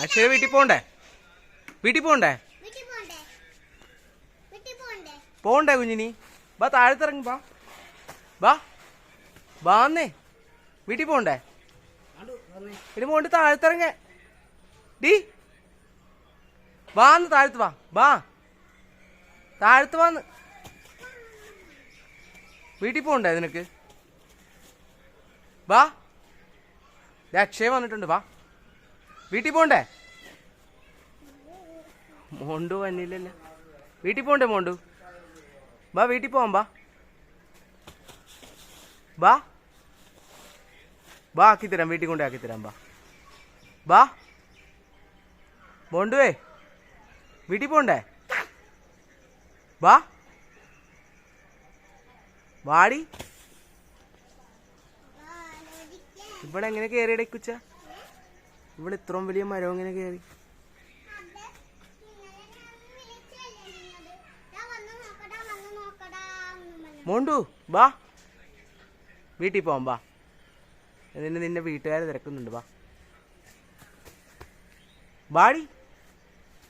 അക്ഷയ വീട്ടിൽ പോണ്ടേ? വീട്ടിൽ പോണ്ടേ? പോണ്ടേ? കുഞ്ഞിനി? ബാ താഴത്തിറങ്ങി ബാ. ബാ. ബാന്നേ വീട്ടിൽ പോണ്ടേ? ഇനി പോണ്ട് താഴത്തിറങ്ങ. ഡി. വാന്ന് താഴത്ത് വാ. ബാ. താഴത്ത് വാന്ന്. വീട്ടിൽ പോണ്ടേ നിനക്ക്? വാ അക്ഷയ വന്നിട്ടുണ്ട് വാ വീട്ടിൽ പോണ്ടേ? മോണ്ടു വന്നില്ലല്ലോ. വീട്ടിൽ പോണ്ടേ മോണ്ടു? ബാ വീട്ടിൽ പോവാം ബാ. ബാ. ബാ ആക്കി തരാം വീട്ടിൽ കൊണ്ടേ ആക്കി തരാം ബാ. ബാ. മോണ്ടുവേ വീട്ടിൽ പോണ്ടേ? ബാ. വാടി. ഇവിടെ എങ്ങനെ കയറിയടേ കുച്ച ഇവിടെ ഇത്രയും വലിയ മരം എങ്ങനെ കയറി. മോണ്ടു വാ വീട്ടിൽ പോവാം ബാ. എന്നിട്ട് നിന്റെ വീട്ടുകാരെ തിരക്കുന്നുണ്ട് ബാ. ബാടി.